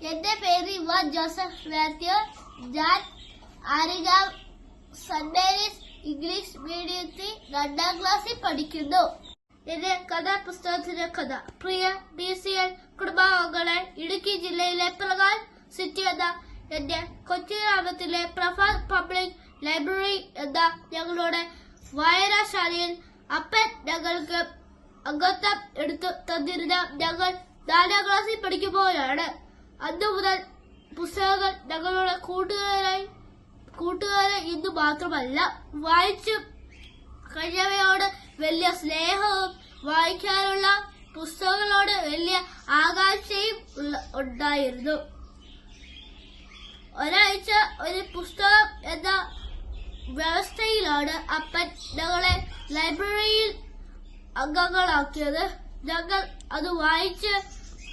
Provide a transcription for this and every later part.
എന്റെ പേര് ഇവ ജോസഫ്. മാത്യു ഞാൻ ആരികാം സെന്റ് മേരീസ് ഇംഗ്ലീഷ് മീഡിയത്തിൽ രണ്ടാം ക്ലാസ്സിൽ പഠിക്കുന്നു. എന്റെ കഥാപുസ്തകത്തിന്റെ കഥ. പ്രിയ ഡി സി എൽ കുടുംബാംഗങ്ങളെ ഇടുക്കി ജില്ലയിലെ പ്രകാൽ സിറ്റി എന്ന എന്റെ കൊച്ചി ഗ്രാമത്തിലെ പ്രഭാത് പബ്ലിക് ലൈബ്രറി എന്ന ഞങ്ങളുടെ വായനാശാലയിൽ അപ്പൻ ഞങ്ങൾക്ക് അംഗത്വം എടുത്തു തന്നിരുന്ന ഞങ്ങൾ നാലാം ക്ലാസ്സിൽ പഠിക്കുമ്പോഴാണ് അന്നു മുതൽ പുസ്തകങ്ങൾ ഞങ്ങളുടെ കൂട്ടുകാരായി കൂട്ടുകാരെ ഇന്ന് മാത്രമല്ല വായിച്ചു കഴിഞ്ഞവയോട് വലിയ സ്നേഹവും വായിക്കാനുള്ള പുസ്തകങ്ങളോട് വലിയ ആകാംക്ഷയും ഉണ്ടായിരുന്നു. ഒരാഴ്ച ഒരു പുസ്തകം എന്ന വ്യവസ്ഥയിലാണ് അപ്പൻ ഞങ്ങളെ ലൈബ്രറിയിൽ അംഗങ്ങളാക്കിയത്. ഞങ്ങൾ അത് വായിച്ച്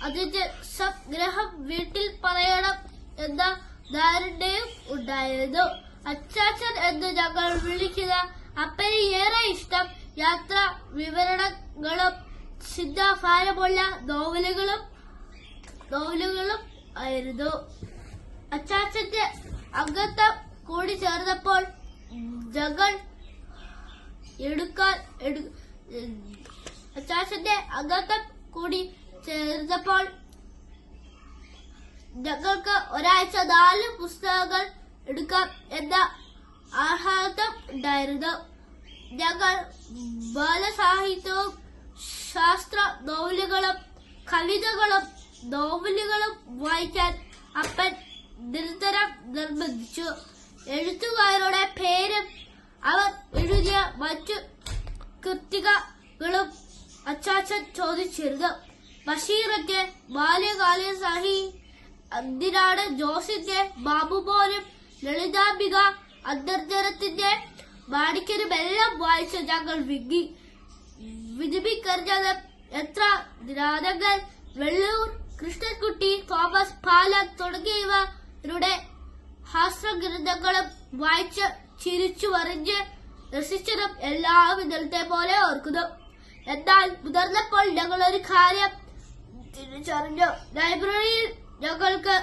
അതിന്റെ സംഗ്രഹം വീട്ടിൽ പറയണം എന്ന ധാരണയും ഉണ്ടായിരുന്നു. അച്ചാച്ചൻ എന്ന് ഞങ്ങൾ വിളിക്കുന്ന അപ്പന് ഏറെ ഇഷ്ടം യാത്ര വിവരണങ്ങളും ചിന്താഭാരമുള്ള നോവലുകളും നോവലുകളും ആയിരുന്നു. അച്ചാച്ചന്റെ അംഗത്വം കൂടി ചേർന്നപ്പോൾ ഞങ്ങൾ എടുക്കാൻ എടു- അച്ചാച്ചന്റെ അംഗത്വം കൂടി ചേർന്നപ്പോൾ ഞങ്ങൾക്ക് ഒരാഴ്ച നാല് പുസ്തകങ്ങൾ എടുക്കാം എന്ന ആഹ്ലാദം ഉണ്ടായിരുന്നു. ഞങ്ങൾ ബാലസാഹിത്യവും ശാസ്ത്ര നോവലുകളും കവിതകളും നോവലുകളും വായിക്കാൻ അപ്പൻ നിരന്തരം നിർബന്ധിച്ചു. എഴുത്തുകാരുടെ പേരും അവർ എഴുതിയ മറ്റു കൃത്തികകളും അച്ചാച്ചൻ ചോദിച്ചിരുന്നു. ബഷീറിന്റെ ബാല്യകാല സഹി. അന്തിനാട് ജോസിന്റെ ബാബുമോനും ലളിതാംബിക അന്തർജനത്തിന്റെ മാണിക്കരുമെല്ലാം വായിച്ച ഞങ്ങൾ വിങ്ങി വിധിപ്പിക്കറിഞ്ഞത് എത്ര നിരാതങ്ങൾ വെള്ളൂർ കൃഷ്ണൻകുട്ടി തോമസ് പാലൻ തുടങ്ങിയവരുടെ ഹാസ്യഗ്രന്ഥങ്ങളും വായിച്ച് ചിരിച്ചു വരഞ്ഞ് രസിച്ചതും എല്ലാം ഇന്നലത്തെ പോലെ ഓർക്കുന്നു. എന്നാൽ മുതിർന്നപ്പോൾ ഞങ്ങൾ ഒരു കാര്യം തിരിച്ചറിഞ്ഞു ലൈബ്രറിയിൽ ഞങ്ങൾക്ക്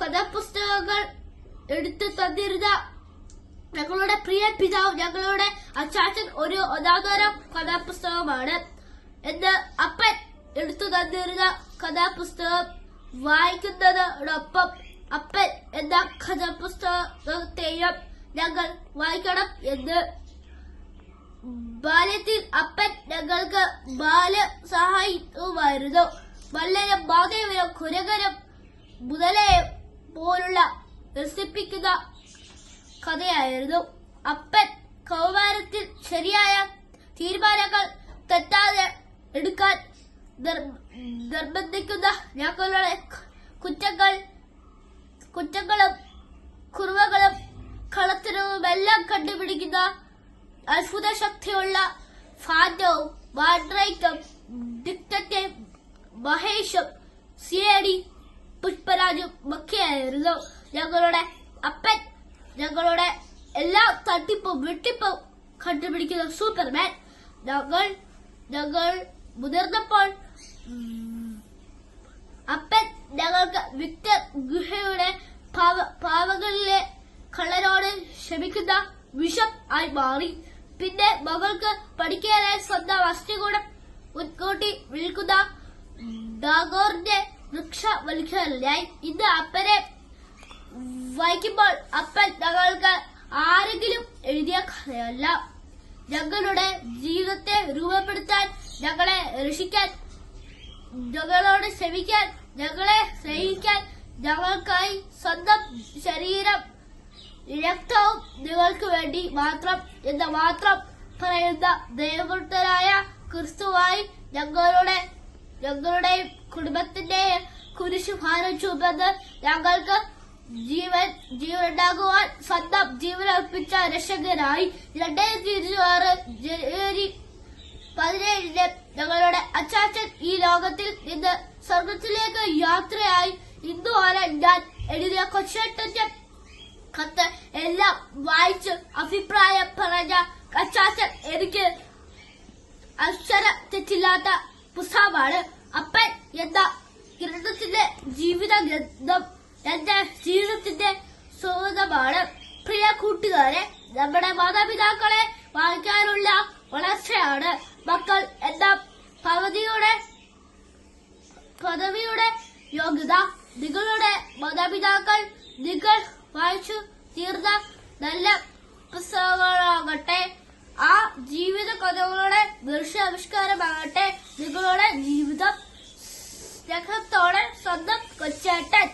കഥാപുസ്തകങ്ങൾ എടുത്തു തന്നിരുന്ന ഞങ്ങളുടെ പ്രിയ പിതാവ് ഞങ്ങളുടെ അച്ചാച്ചൻ ഒരു ഒന്നാന്തരം കഥാപുസ്തകമാണ്. എന്ന് അപ്പൻ എടുത്തു തന്നിരുന്ന കഥാപുസ്തകം വായിക്കുന്നതോടൊപ്പം അപ്പൻ എന്ന കഥാപുസ്തകത്തെയും ഞങ്ങൾ വായിക്കണം എന്ന്. ബാല്യത്തിൽ അപ്പൻ ഞങ്ങൾക്ക് ബാല സഹായിക്കുമായിരുന്നു വല്ലരും മാധവനും കുരകരം മുതലേ പോലുള്ള രസിപ്പിക്കുന്ന കഥയായിരുന്നു. അപ്പൻ കൗമാരത്തിൽ ശരിയായ തീരുമാനങ്ങൾ തെറ്റാതെ എടുക്കാൻ നിർ- നിർബന്ധിക്കുന്ന ഞങ്ങളുടെ കുറ്റങ്ങൾ കുറ്റങ്ങളും കുറവുകളും കളത്തിനുമെല്ലാം കണ്ടുപിടിക്കുന്ന അത്ഭുത ശക്തിയുള്ള ഫാൻഡവും ഡിക്റ്ററ്റീവ് മഹേഷും സിയേടി പുഷ്പരാജും ഒക്കെയായിരുന്നു ഞങ്ങളുടെ അപ്പൻ ഞങ്ങളുടെ എല്ലാ തട്ടിപ്പും വെട്ടിപ്പും കണ്ടുപിടിക്കുന്ന സൂപ്പർമാൻ. ഞങ്ങൾ ഞങ്ങൾ മുതിർന്നപ്പോൾ അപ്പൻ ഞങ്ങൾക്ക് വിക്ടർ ഗുഹയുടെ പാവ- പാവകളിലെ കളരോട് ക്ഷമിക്കുന്ന വിഷം ആയി മാറി. പിന്നെ മകൾക്ക് പഠിക്കാനായി സ്വന്തം വസ്തുകൂടം മുൻകൂട്ടി വിൽക്കുന്ന ഡാഗോറിന്റെ വൃക്ഷവൽക്കരനായി ഇന്ന് അപ്പനെ വായിക്കുമ്പോൾ അപ്പൻ ഞങ്ങൾക്ക് ആരെങ്കിലും എഴുതിയ കഥയല്ല. ഞങ്ങളുടെ ജീവിതത്തെ രൂപപ്പെടുത്താൻ ഞങ്ങളെ രക്ഷിക്കാൻ ഞങ്ങളോട് ക്ഷമിക്കാൻ ഞങ്ങളെ സ്നേഹിക്കാൻ ഞങ്ങൾക്കായി സ്വന്തം ശരീരം രക്തവും നിങ്ങൾക്ക് വേണ്ടി മാത്രം എന്ന് മാത്രം പറയുന്ന ദൈവവൃത്തരായ ക്രിസ്തുവായി ഞങ്ങളുടെ ഞങ്ങളുടെയും കുടുംബത്തിന്റെ കുരിശു ഭാരം ഞങ്ങൾക്ക് ജീവൻ ജീവനുണ്ടാകുവാൻ സ്വന്തം ജീവൻ അർപ്പിച്ച രക്ഷകനായി രണ്ടായിരത്തി ഇരുപത്തിയാറ് ജനുവരി പതിനേഴിന് ഞങ്ങളുടെ അച്ചാച്ചൻ ഈ ലോകത്തിൽ നിന്ന് സ്വർഗത്തിലേക്ക് യാത്രയായി ഇന്നു വരെ ഞാൻ എഴുതിയ കൊച്ചേട്ടന്റെ കത്ത് എല്ലാം വായിച്ച് അഭിപ്രായം പറഞ്ഞ അച്ചാച്ചൻ എനിക്ക് അക്ഷര തെറ്റില്ലാത്ത പുസ്തകമാണ്. അപ്പൻ എന്ന ഗ്രന്ഥത്തിന്റെ ജീവിത ഗ്രന്ഥം എന്റെ ജീവിതത്തിന്റെ സ്വന്തമാണ് പ്രിയ കൂട്ടുകാരെ നമ്മുടെ മാതാപിതാക്കളെ വായിക്കാനുള്ള വളർച്ചയാണ്. മക്കൾ എന്ന പദവിയുടെ പദവിയുടെ യോഗ്യത? നിങ്ങളുടെ മാതാപിതാക്കൾ നിങ്ങൾ വായിച്ചു തീർന്ന നല്ല പുസ്തകങ്ങളാകട്ടെ. ആ ജീവിത കഥകളുടെ ദൃശ്യാവിഷ്കാരമാകട്ടെ. നിങ്ങളുടെ ജീവിതം സ്നേഹത്തോടെ സ്വന്തം കൊച്ചേട്ടൻ.